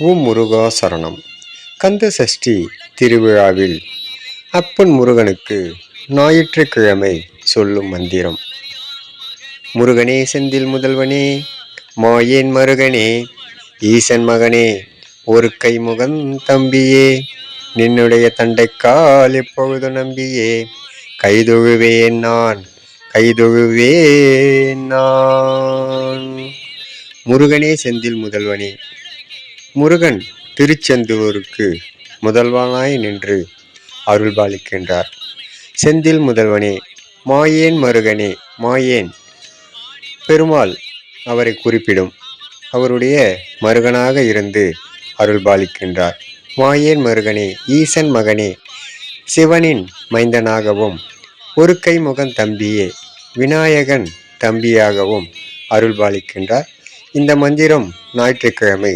ஓம் முருகா சரணம். கந்த சஷ்டி திருவிழாவில் அப்பன் முருகனுக்கு ஞாயிற்றுக்கிழமை சொல்லும் மந்திரம். முருகனே செந்தில் முதல்வனே மாயேன் மருகனே ஈசன் மகனே ஒரு கை முகம் தம்பியே நின்னுடைய தண்டைக்கால் எப்பொழுது நம்பியே கைதொழுவேன் நான் கைதொழுவேன் நான். முருகனே செந்தில் முதல்வனே முருகன் திருச்செந்தூருக்கு முதல்வனாய் நின்று அருள்பாலிக்கின்றார். செந்தில் முதல்வனே மாயேன் மருகனே மாயேன். பெருமாள் அவரை குறிப்பிடும். அவருடைய மருகனாக இருந்து அருள்பாலிக்கின்றார். மாயேன் மருகனே ஈசன் மகனே சிவனின் மைந்தனாகவும் ஒரு கை முகன் தம்பியே விநாயகன் தம்பியாகவும் அருள்பாலிக்கின்றார். இந்த மந்திரம் ஞாயிற்றுக்கிழமை